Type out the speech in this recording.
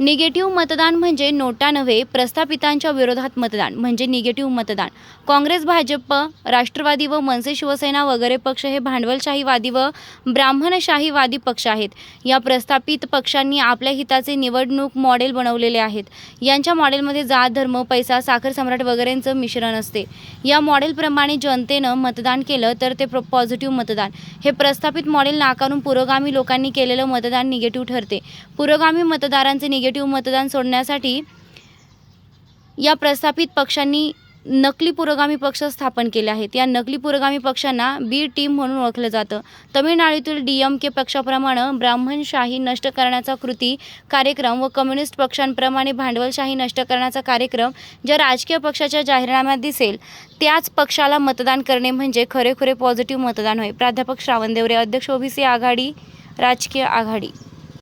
Negative मतदान म्हणजे नोटा नव्हे प्रस्थापितांच्या विरोधात मतदान म्हणजे निगेटिव्ह मतदान. काँग्रेस भाजप राष्ट्रवादी व मनसे शिवसेना वगैरे पक्ष हे भांडवलशाहीवादी व ब्राह्मणशाहीवादी पक्ष आहेत. या प्रस्थापित पक्षांनी आपल्या हिताचे निवडणूक मॉडेल बनवलेले आहेत. यांच्या मॉडेलमध्ये जात धर्म पैसा साखर सम्राट वगैरेंचं मिश्रण असते. या मॉडेलप्रमाणे जनतेनं मतदान केलं तर ते प्र पॉझिटिव्ह मतदान. हे प्रस्थापित मॉडेल नाकारून पुरोगामी लोकांनी केलेलं मतदान निगेटिव्ह ठरते. पुरोगामी मतदारांचे निगेटिव्ह मतदान सोडण्यासाठी या प्रस्थापित पक्षांनी नकली पुरोगामी पक्ष स्थापन केले आहेत. या नकली पुरोगामी पक्षांना बी टीम म्हणून ओळखलं जातं. तमिळनाडूतील डी एम के पक्षाप्रमाणे ब्राह्मणशाही नष्ट करण्याचा कृती कार्यक्रम व कम्युनिस्ट पक्षांप्रमाणे भांडवलशाही नष्ट करण्याचा कार्यक्रम ज्या राजकीय पक्षाच्या जाहीरनाम्यात दिसेल त्याच पक्षाला मतदान करणे म्हणजे खरेखुरे पॉझिटिव्ह मतदान होय. प्राध्यापक श्रावण देवरे अध्यक्ष ओबीसी आघाडी राजकीय आघाडी.